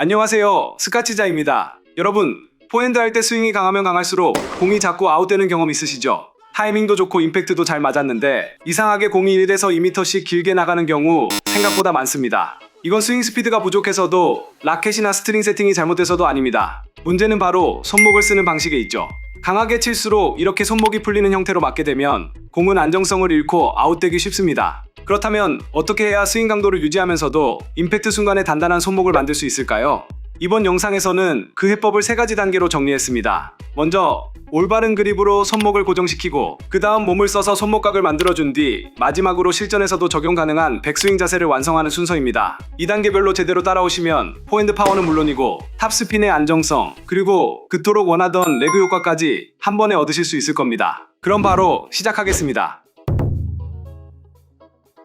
안녕하세요. 스카치자입니다. 여러분, 포핸드 할 때 스윙이 강하면 강할수록 공이 자꾸 아웃되는 경험 있으시죠? 타이밍도 좋고 임팩트도 잘 맞았는데 이상하게 공이 1에서 2m씩 길게 나가는 경우 생각보다 많습니다. 이건 스윙 스피드가 부족해서도 라켓이나 스트링 세팅이 잘못돼서도 아닙니다. 문제는 바로 손목을 쓰는 방식에 있죠. 강하게 칠수록 이렇게 손목이 풀리는 형태로 맞게 되면 공은 안정성을 잃고 아웃되기 쉽습니다. 그렇다면 어떻게 해야 스윙 강도를 유지하면서도 임팩트 순간에 단단한 손목을 만들 수 있을까요? 이번 영상에서는 그 해법을 세 가지 단계로 정리했습니다. 먼저 올바른 그립으로 손목을 고정시키고 그 다음 몸을 써서 손목각을 만들어준 뒤 마지막으로 실전에서도 적용 가능한 백스윙 자세를 완성하는 순서입니다. 2단계별로 제대로 따라오시면 포핸드 파워는 물론이고 탑스핀의 안정성 그리고 그토록 원하던 레그 효과까지 한 번에 얻으실 수 있을 겁니다. 그럼 바로 시작하겠습니다.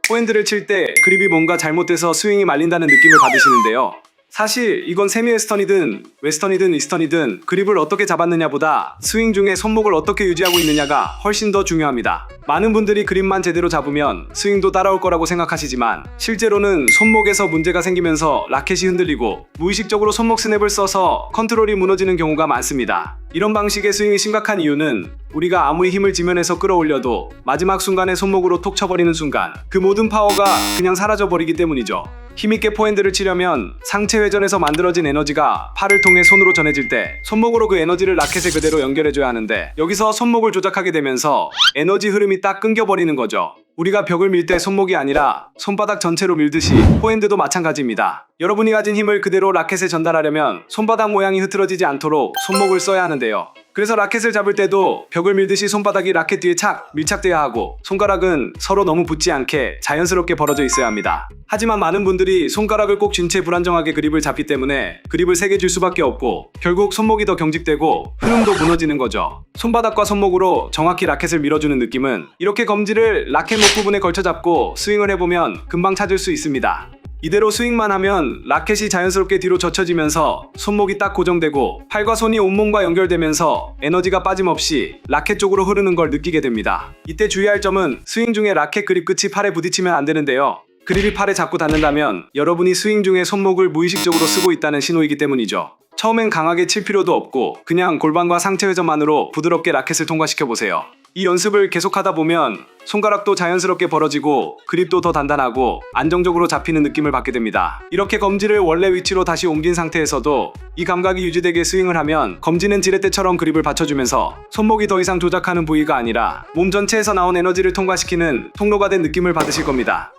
포핸드를 칠 때 그립이 뭔가 잘못돼서 스윙이 말린다는 느낌을 받으시는데요. 사실 이건 세미 웨스턴이든 웨스턴이든 이스턴이든 그립을 어떻게 잡았느냐보다 스윙 중에 손목을 어떻게 유지하고 있느냐가 훨씬 더 중요합니다. 많은 분들이 그립만 제대로 잡으면 스윙도 따라올 거라고 생각하시지만 실제로는 손목에서 문제가 생기면서 라켓이 흔들리고 무의식적으로 손목 스냅을 써서 컨트롤이 무너지는 경우가 많습니다. 이런 방식의 스윙이 심각한 이유는 우리가 아무리 힘을 지면에서 끌어올려도 마지막 순간에 손목으로 톡 쳐버리는 순간 그 모든 파워가 그냥 사라져 버리기 때문이죠. 힘있게 포핸드를 치려면 상체 회전에서 만들어진 에너지가 팔을 통해 손으로 전해질 때 손목으로 그 에너지를 라켓에 그대로 연결해줘야 하는데 여기서 손목을 조작하게 되면서 에너지 흐름이 딱 끊겨버리는 거죠. 우리가 벽을 밀 때 손목이 아니라 손바닥 전체로 밀듯이 포핸드도 마찬가지입니다. 여러분이 가진 힘을 그대로 라켓에 전달하려면 손바닥 모양이 흐트러지지 않도록 손목을 써야 하는데요. 그래서 라켓을 잡을 때도 벽을 밀듯이 손바닥이 라켓 뒤에 착 밀착돼야 하고 손가락은 서로 너무 붙지 않게 자연스럽게 벌어져 있어야 합니다. 하지만 많은 분들이 손가락을 꼭 쥔 채 불안정하게 그립을 잡기 때문에 그립을 세게 줄 수밖에 없고 결국 손목이 더 경직되고 흐름도 무너지는 거죠. 손바닥과 손목으로 정확히 라켓을 밀어주는 느낌은 이렇게 검지를 라켓 목 부분에 걸쳐 잡고 스윙을 해보면 금방 찾을 수 있습니다. 이대로 스윙만 하면 라켓이 자연스럽게 뒤로 젖혀지면서 손목이 딱 고정되고 팔과 손이 온몸과 연결되면서 에너지가 빠짐없이 라켓 쪽으로 흐르는 걸 느끼게 됩니다. 이때 주의할 점은 스윙 중에 라켓 그립 끝이 팔에 부딪히면 안 되는데요. 그립이 팔에 자꾸 닿는다면 여러분이 스윙 중에 손목을 무의식적으로 쓰고 있다는 신호이기 때문이죠. 처음엔 강하게 칠 필요도 없고 그냥 골반과 상체 회전만으로 부드럽게 라켓을 통과시켜 보세요. 이 연습을 계속하다 보면 손가락도 자연스럽게 벌어지고 그립도 더 단단하고 안정적으로 잡히는 느낌을 받게 됩니다. 이렇게 검지를 원래 위치로 다시 옮긴 상태에서도 이 감각이 유지되게 스윙을 하면 검지는 지렛대처럼 그립을 받쳐주면서 손목이 더 이상 조작하는 부위가 아니라 몸 전체에서 나온 에너지를 통과시키는 통로가 된 느낌을 받으실 겁니다.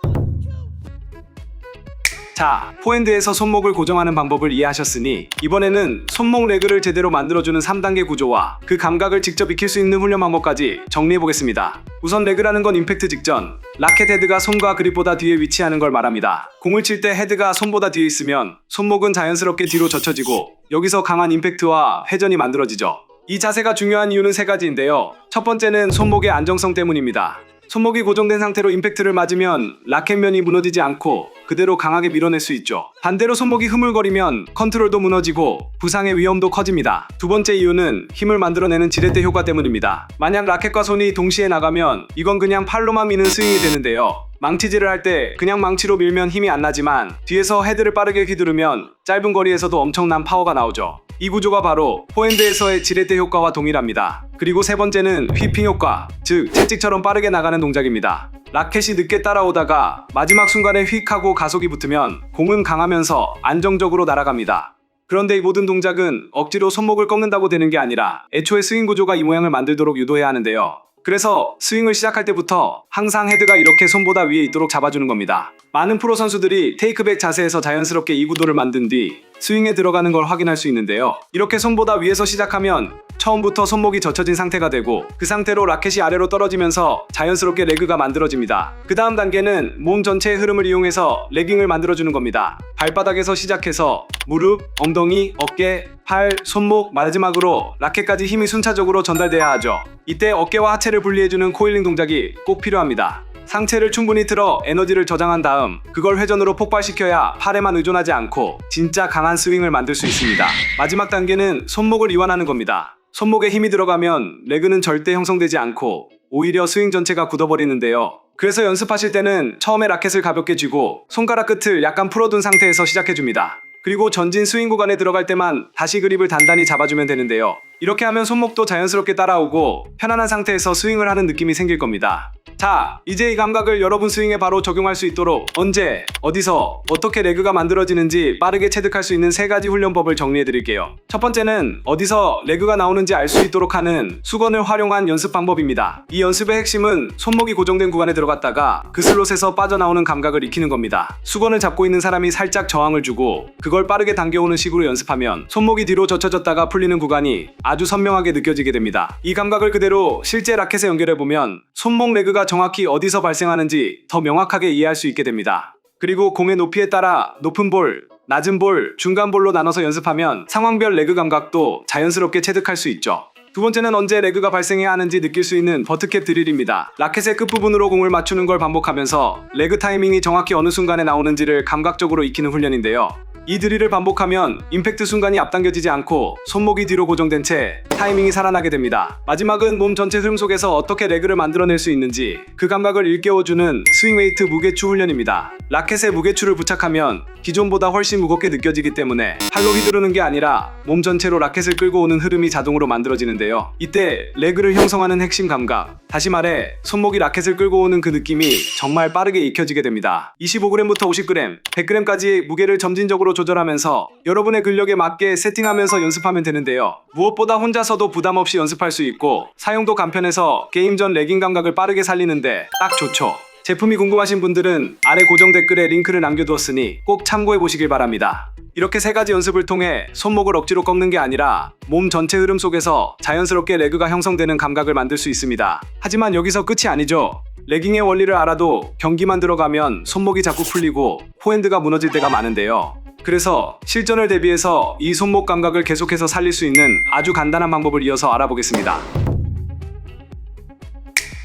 자, 포핸드에서 손목을 고정하는 방법을 이해하셨으니 이번에는 손목 레그를 제대로 만들어주는 3단계 구조와 그 감각을 직접 익힐 수 있는 훈련 방법까지 정리해보겠습니다. 우선 레그라는 건 임팩트 직전, 라켓 헤드가 손과 그립보다 뒤에 위치하는 걸 말합니다. 공을 칠 때 헤드가 손보다 뒤에 있으면 손목은 자연스럽게 뒤로 젖혀지고 여기서 강한 임팩트와 회전이 만들어지죠. 이 자세가 중요한 이유는 세 가지인데요. 첫 번째는 손목의 안정성 때문입니다. 손목이 고정된 상태로 임팩트를 맞으면 라켓면이 무너지지 않고 그대로 강하게 밀어낼 수 있죠. 반대로 손목이 흐물거리면 컨트롤도 무너지고 부상의 위험도 커집니다. 두 번째 이유는 힘을 만들어내는 지렛대 효과 때문입니다. 만약 라켓과 손이 동시에 나가면 이건 그냥 팔로만 미는 스윙이 되는데요. 망치질을 할 때 그냥 망치로 밀면 힘이 안 나지만 뒤에서 헤드를 빠르게 휘두르면 짧은 거리에서도 엄청난 파워가 나오죠. 이 구조가 바로 포핸드에서의 지렛대 효과와 동일합니다. 그리고 세 번째는 휘핑 효과, 즉 채찍처럼 빠르게 나가는 동작입니다. 라켓이 늦게 따라오다가 마지막 순간에 휙 하고 가속이 붙으면 공은 강하면서 안정적으로 날아갑니다. 그런데 이 모든 동작은 억지로 손목을 꺾는다고 되는 게 아니라 애초에 스윙 구조가 이 모양을 만들도록 유도해야 하는데요. 그래서 스윙을 시작할 때부터 항상 헤드가 이렇게 손보다 위에 있도록 잡아주는 겁니다. 많은 프로 선수들이 테이크백 자세에서 자연스럽게 이 구도를 만든 뒤 스윙에 들어가는 걸 확인할 수 있는데요. 이렇게 손보다 위에서 시작하면 처음부터 손목이 젖혀진 상태가 되고 그 상태로 라켓이 아래로 떨어지면서 자연스럽게 레그가 만들어집니다. 그 다음 단계는 몸 전체의 흐름을 이용해서 레깅을 만들어주는 겁니다. 발바닥에서 시작해서 무릎, 엉덩이, 어깨, 팔, 손목, 마지막으로 라켓까지 힘이 순차적으로 전달돼야 하죠. 이때 어깨와 하체를 분리해주는 코일링 동작이 꼭 필요합니다. 상체를 충분히 틀어 에너지를 저장한 다음 그걸 회전으로 폭발시켜야 팔에만 의존하지 않고 진짜 강한 스윙을 만들 수 있습니다. 마지막 단계는 손목을 이완하는 겁니다. 손목에 힘이 들어가면 레그는 절대 형성되지 않고 오히려 스윙 전체가 굳어버리는데요. 그래서 연습하실 때는 처음에 라켓을 가볍게 쥐고 손가락 끝을 약간 풀어둔 상태에서 시작해줍니다. 그리고 전진 스윙 구간에 들어갈 때만 다시 그립을 단단히 잡아주면 되는데요. 이렇게 하면 손목도 자연스럽게 따라오고 편안한 상태에서 스윙을 하는 느낌이 생길 겁니다. 자, 이제 이 감각을 여러분 스윙에 바로 적용할 수 있도록 언제, 어디서, 어떻게 레그가 만들어지는지 빠르게 체득할 수 있는 세 가지 훈련법을 정리해 드릴게요. 첫 번째는 어디서 레그가 나오는지 알 수 있도록 하는 수건을 활용한 연습 방법입니다. 이 연습의 핵심은 손목이 고정된 구간에 들어갔다가 그 슬롯에서 빠져나오는 감각을 익히는 겁니다. 수건을 잡고 있는 사람이 살짝 저항을 주고 그걸 빠르게 당겨오는 식으로 연습하면 손목이 뒤로 젖혀졌다가 풀리는 구간이 아주 선명하게 느껴지게 됩니다. 이 감각을 그대로 실제 라켓에 연결해 보면 손목 레그 가 정확히 어디서 발생하는지 더 명확하게 이해할 수 있게 됩니다. 그리고 공의 높이에 따라 높은 볼, 낮은 볼, 중간 볼로 나눠서 연습하면 상황별 레그 감각도 자연스럽게 체득할 수 있죠. 두 번째는 언제 레그가 발생해야 하는지 느낄 수 있는 버트캡 드릴입니다. 라켓의 끝부분으로 공을 맞추는 걸 반복하면서 레그 타이밍이 정확히 어느 순간에 나오는지를 감각적으로 익히는 훈련인데요. 이 드릴을 반복하면 임팩트 순간이 앞당겨지지 않고 손목이 뒤로 고정된 채 타이밍이 살아나게 됩니다. 마지막은 몸 전체 흐름 속에서 어떻게 레그를 만들어낼 수 있는지 그 감각을 일깨워주는 스윙 웨이트 무게추 훈련입니다. 라켓에 무게추를 부착하면 기존보다 훨씬 무겁게 느껴지기 때문에 팔로 휘두르는 게 아니라 몸 전체로 라켓을 끌고 오는 흐름이 자동으로 만들어지는데요. 이때 레그를 형성하는 핵심 감각, 다시 말해 손목이 라켓을 끌고 오는 그 느낌이 정말 빠르게 익혀지게 됩니다. 25g부터 50g, 100g까지 무게를 점진적으로 조절하면서 여러분의 근력에 맞게 세팅하면서 연습하면 되는데요. 무엇보다 혼자서도 부담 없이 연습할 수 있고 사용도 간편해서 게임 전 레깅 감각을 빠르게 살리는데 딱 좋죠. 제품이 궁금하신 분들은 아래 고정 댓글에 링크를 남겨두었으니 꼭 참고해 보시길 바랍니다. 이렇게 세 가지 연습을 통해 손목을 억지로 꺾는 게 아니라 몸 전체 흐름 속에서 자연스럽게 레그가 형성되는 감각을 만들 수 있습니다. 하지만 여기서 끝이 아니죠. 레깅의 원리를 알아도 경기만 들어가면 손목이 자꾸 풀리고 포핸드가 무너질 때가 많은데요. 그래서 실전을 대비해서 이 손목 감각을 계속해서 살릴 수 있는 아주 간단한 방법을 이어서 알아보겠습니다.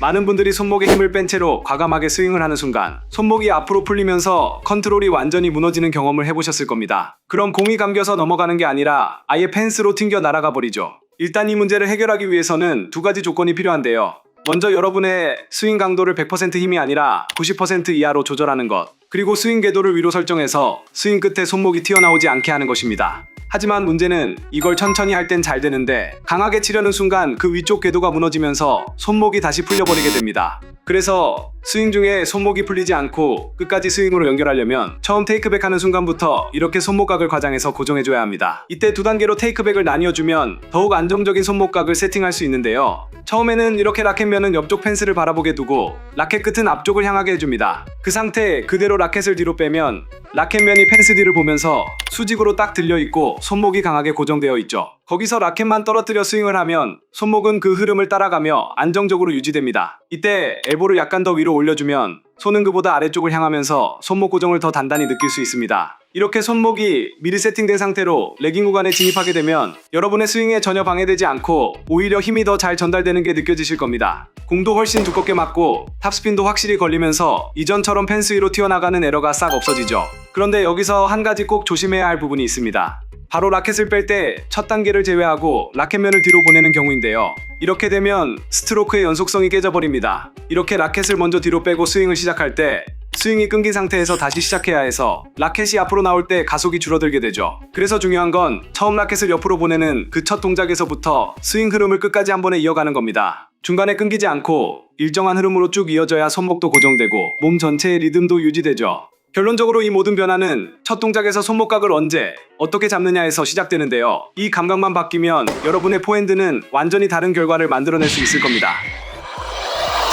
많은 분들이 손목에 힘을 뺀 채로 과감하게 스윙을 하는 순간 손목이 앞으로 풀리면서 컨트롤이 완전히 무너지는 경험을 해보셨을 겁니다. 그럼 공이 감겨서 넘어가는 게 아니라 아예 펜스로 튕겨 날아가 버리죠. 일단 이 문제를 해결하기 위해서는 두 가지 조건이 필요한데요. 먼저 여러분의 스윙 강도를 100% 힘이 아니라 90% 이하로 조절하는 것. 그리고 스윙 궤도를 위로 설정해서 스윙 끝에 손목이 튀어나오지 않게 하는 것입니다. 하지만 문제는 이걸 천천히 할 땐 잘 되는데 강하게 치려는 순간 그 위쪽 궤도가 무너지면서 손목이 다시 풀려버리게 됩니다. 그래서 스윙 중에 손목이 풀리지 않고 끝까지 스윙으로 연결하려면 처음 테이크백 하는 순간부터 이렇게 손목각을 과장해서 고정해줘야 합니다. 이때 두 단계로 테이크백을 나뉘어주면 더욱 안정적인 손목각을 세팅할 수 있는데요. 처음에는 이렇게 라켓면은 옆쪽 펜스를 바라보게 두고 라켓 끝은 앞쪽을 향하게 해줍니다. 그 상태 그대로 라켓을 뒤로 빼면 라켓면이 펜스 뒤를 보면서 수직으로 딱 들려 있고 손목이 강하게 고정되어 있죠. 거기서 라켓만 떨어뜨려 스윙을 하면 손목은 그 흐름을 따라가며 안정적으로 유지됩니다. 이때 엘보를 약간 더 위로 올려주면 손은 그보다 아래쪽을 향하면서 손목 고정을 더 단단히 느낄 수 있습니다. 이렇게 손목이 미리 세팅된 상태로 레깅 구간에 진입하게 되면 여러분의 스윙에 전혀 방해되지 않고 오히려 힘이 더 잘 전달되는 게 느껴지실 겁니다. 공도 훨씬 두껍게 맞고 탑스핀도 확실히 걸리면서 이전처럼 펜스 위로 튀어나가는 에러가 싹 없어지죠. 그런데 여기서 한 가지 꼭 조심해야 할 부분이 있습니다. 바로 라켓을 뺄 때 첫 단계를 제외하고 라켓면을 뒤로 보내는 경우인데요. 이렇게 되면 스트로크의 연속성이 깨져버립니다. 이렇게 라켓을 먼저 뒤로 빼고 스윙을 시작할 때 스윙이 끊긴 상태에서 다시 시작해야 해서 라켓이 앞으로 나올 때 가속이 줄어들게 되죠. 그래서 중요한 건 처음 라켓을 옆으로 보내는 그 첫 동작에서부터 스윙 흐름을 끝까지 한 번에 이어가는 겁니다. 중간에 끊기지 않고 일정한 흐름으로 쭉 이어져야 손목도 고정되고 몸 전체의 리듬도 유지되죠. 결론적으로 이 모든 변화는 첫 동작에서 손목각을 언제 어떻게 잡느냐에서 시작되는데요. 이 감각만 바뀌면 여러분의 포핸드는 완전히 다른 결과를 만들어낼 수 있을 겁니다.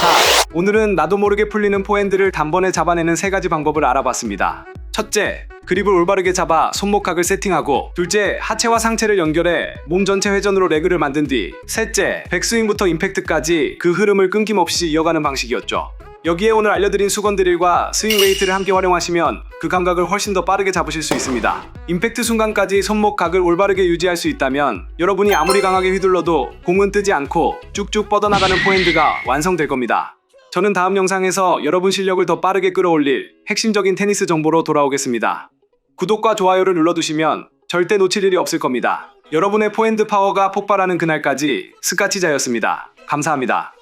자, 오늘은 나도 모르게 풀리는 포핸드를 단번에 잡아내는 세 가지 방법을 알아봤습니다. 첫째, 그립을 올바르게 잡아 손목각을 세팅하고 둘째, 하체와 상체를 연결해 몸 전체 회전으로 레그를 만든 뒤 셋째, 백스윙부터 임팩트까지 그 흐름을 끊김없이 이어가는 방식이었죠. 여기에 오늘 알려드린 수건 드릴과 스윙 웨이트를 함께 활용하시면 그 감각을 훨씬 더 빠르게 잡으실 수 있습니다. 임팩트 순간까지 손목 각을 올바르게 유지할 수 있다면 여러분이 아무리 강하게 휘둘러도 공은 뜨지 않고 쭉쭉 뻗어나가는 포핸드가 완성될 겁니다. 저는 다음 영상에서 여러분 실력을 더 빠르게 끌어올릴 핵심적인 테니스 정보로 돌아오겠습니다. 구독과 좋아요를 눌러두시면 절대 놓칠 일이 없을 겁니다. 여러분의 포핸드 파워가 폭발하는 그날까지 스카치자였습니다. 감사합니다.